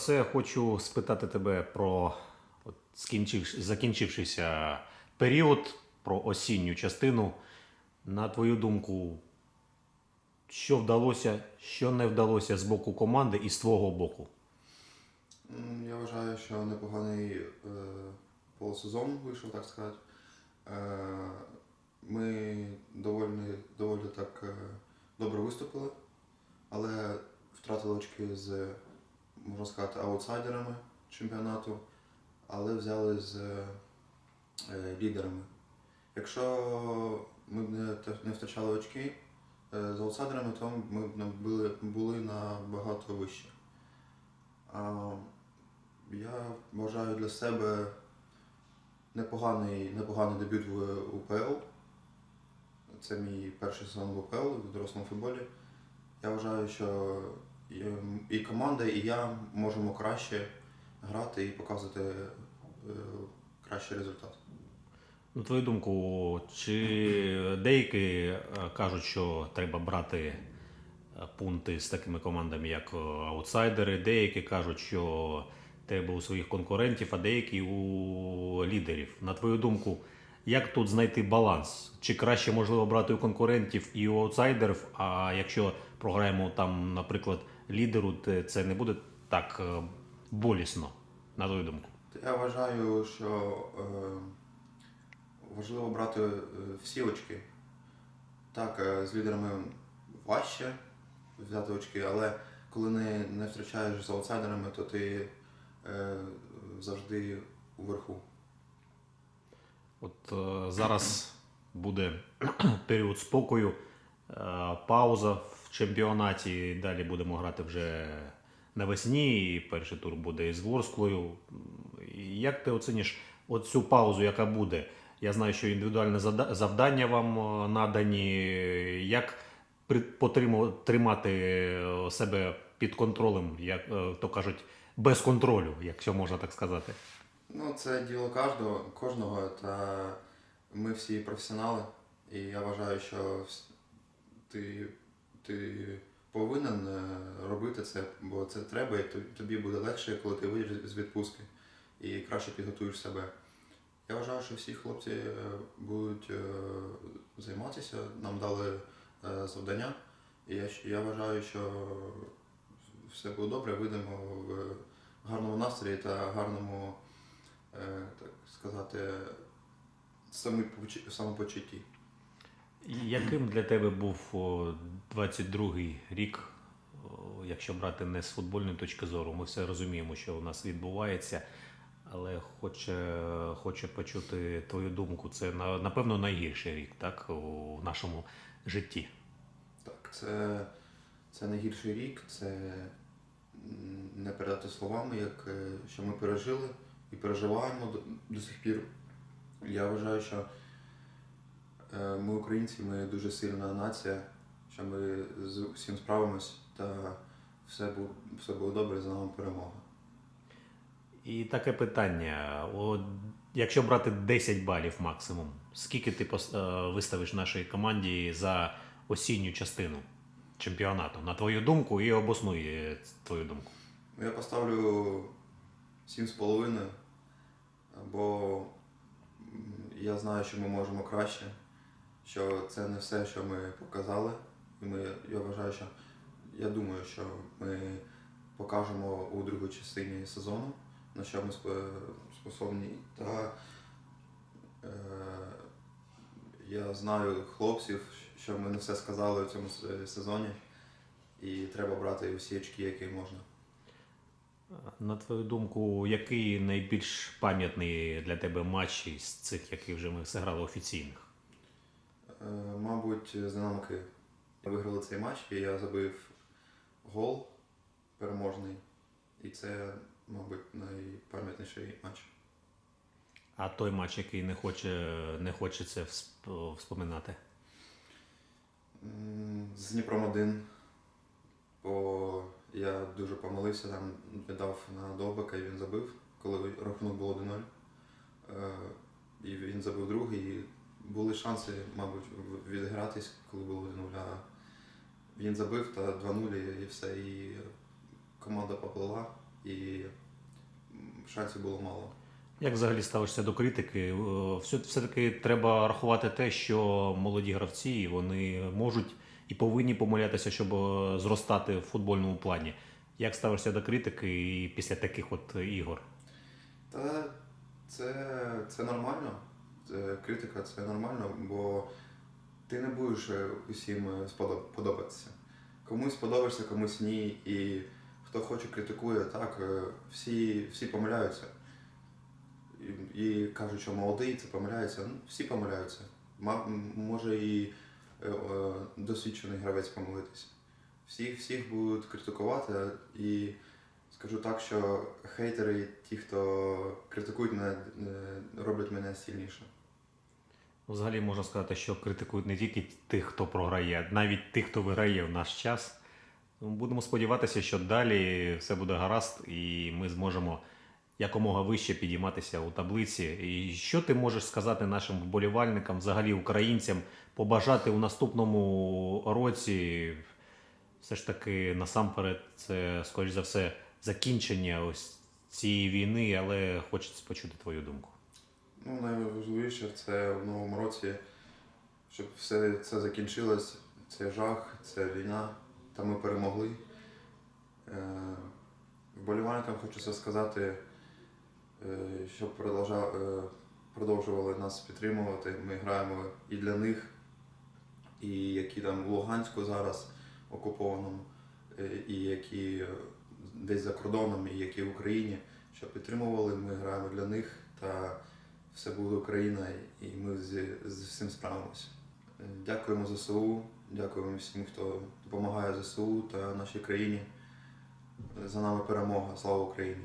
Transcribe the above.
все, хочу спитати тебе про от, скінчив, закінчившийся період, про осінню частину. На твою думку, що вдалося, що не вдалося з боку команди і з твого боку? Я вважаю, що непоганий е, полусезон вийшов, так сказати. Е, ми доволі, доволі так е, добре виступили, але втратили очки з, можна сказати, аутсайдерами чемпіонату, але взяли з е, лідерами. Якщо ми б не, втрачали очки е, з аутсайдерами, то ми б були, були набагато вище. Я вважаю для себе непоганий, непоганий дебют в УПЛ. Це мій перший сезон в УПЛ в дорослому футболі. Я вважаю, що і, і команда, і я можемо краще грати і показувати е, кращий результат. На твою думку, чи деякі е, кажуть, що треба брати е, пункти з такими командами, як аутсайдери, деякі кажуть, що треба у своїх конкурентів, а деякі у лідерів. На твою думку, як тут знайти баланс? Чи краще можливо брати у конкурентів і у аутсайдерів? А якщо програємо там, наприклад, лідеру, це не буде так е, болісно, на твою думку? Я вважаю, що е, важливо брати е, всі очки. Так, е, з лідерами важче взяти очки, але коли не, не втрачаєш з аутсайдерами, то ти е, завжди уверху. От е, зараз буде період спокою, пауза в чемпіонаті. Далі будемо грати вже навесні. І перший тур буде із Ворсклою. Як ти оціниш оцю паузу, яка буде? Я знаю, що індивідуальне завдання вам е, надані. Як тримати е, себе під контролем, як е, то кажуть, без контролю, якщо можна так сказати? Ну, це діло кожного, кожного, та ми всі професіонали, і я вважаю, що ти, ти повинен е, робити це, бо це треба, і тобі- буде легше, коли ти вийдеш з відпустки і краще підготуєш себе. Я вважаю, що всі хлопці е, будуть е, займатися, нам дали завдання, і я, я вважаю, що все буде добре, вийдемо в гарному настрої та гарному так сказати, самопочу- самопочутті. Яким для тебе був 22-й рік, якщо брати не з футбольної точки зору? Ми все розуміємо, що у нас відбувається, але хоче, хоче почути твою думку. Це напевно найгірший рік, так, у нашому житті. Так, це, це найгірший рік, це не передати словами, як е, що ми пережили і переживаємо до, до сих пір. Я вважаю, що ми українці, ми дуже сильна нація, що ми з усім справимось та все, бу- все буде добре, за нами перемога. І таке питання: о, якщо брати 10 балів максимум, скільки ти е, виставиш нашій команді за осінню частину чемпіонату? На твою думку і обоснуй е, твою думку. Я поставлю 7,5, бо я знаю, що ми можемо краще, що це не все, що ми показали. І ми, я вважаю, що я думаю, що ми покажемо у другій частині сезону, на що ми способні. Та е, я знаю хлопців, що ми не все сказали у цьому сезоні, і треба брати всі очки, які можна. На твою думку, який найбільш пам'ятний для тебе матч із цих, які вже ми зіграли офіційних? Е, Мабуть, з Динамо Київ. Виграли цей матч, і я забив гол переможний. І це, мабуть, найпам'ятніший матч. А той матч, який не хоче, не хочеться вспоминати. З Дніпром 1, бо я дуже помилився, там не дав на Довбика і він забив, коли рахунок було 1-0. Е, І він забив другий. І були шанси, мабуть, в- відігратись, коли було 1-0. Він забив та 2-0 і все. І команда поплила. і шансів було мало. Як взагалі ставишся до критики? Все- Все-таки треба рахувати те, що молоді гравці вони можуть і повинні помилятися, щоб зростати в футбольному плані. Як ставишся до критики після таких от ігор? Та це, це нормально. Це, критика це нормально, бо ти не будеш е, усім е, подобатися. Комусь подобаешься, комусь ні. І хто хоче критикує, так, е, всі, всі помиляються. І, і кажуть, що молодий це помиляється. Ну, всі помиляються. Може і е, е, досвідчений гравець помилитися. Всіх, всіх будуть критикувати і Скажу так, що хейтери, ті, хто критикують мене, е, роблять мене сильніше. Взагалі можна сказати, що критикують не тільки тих, хто програє, навіть тих, хто виграє в наш час. Будемо сподіватися, що далі все буде гаразд, і ми зможемо якомога вище підійматися у таблиці. І що ти можеш сказати нашим вболівальникам, взагалі українцям, побажати у наступному році? Все ж таки, насамперед, це, скоріш за все, закінчення ось цієї війни, але хочеться почути твою думку. Ну, найважливіше це в новому році, щоб все це закінчилось, цей жах, ця війна, та ми перемогли. Е, Вболівальникам хочеться сказати, е, щоб е, продовжували нас підтримувати. Ми граємо і для них, і які там в Луганську зараз окупованому, і які десь за кордоном, і які в Україні, щоб підтримували. Ми граємо для них та все буде Україна, і ми з, з всім справимося. Дякуємо ЗСУ, дякуємо всім, хто допомагає ЗСУ та нашій країні. За нами перемога. Слава Україні!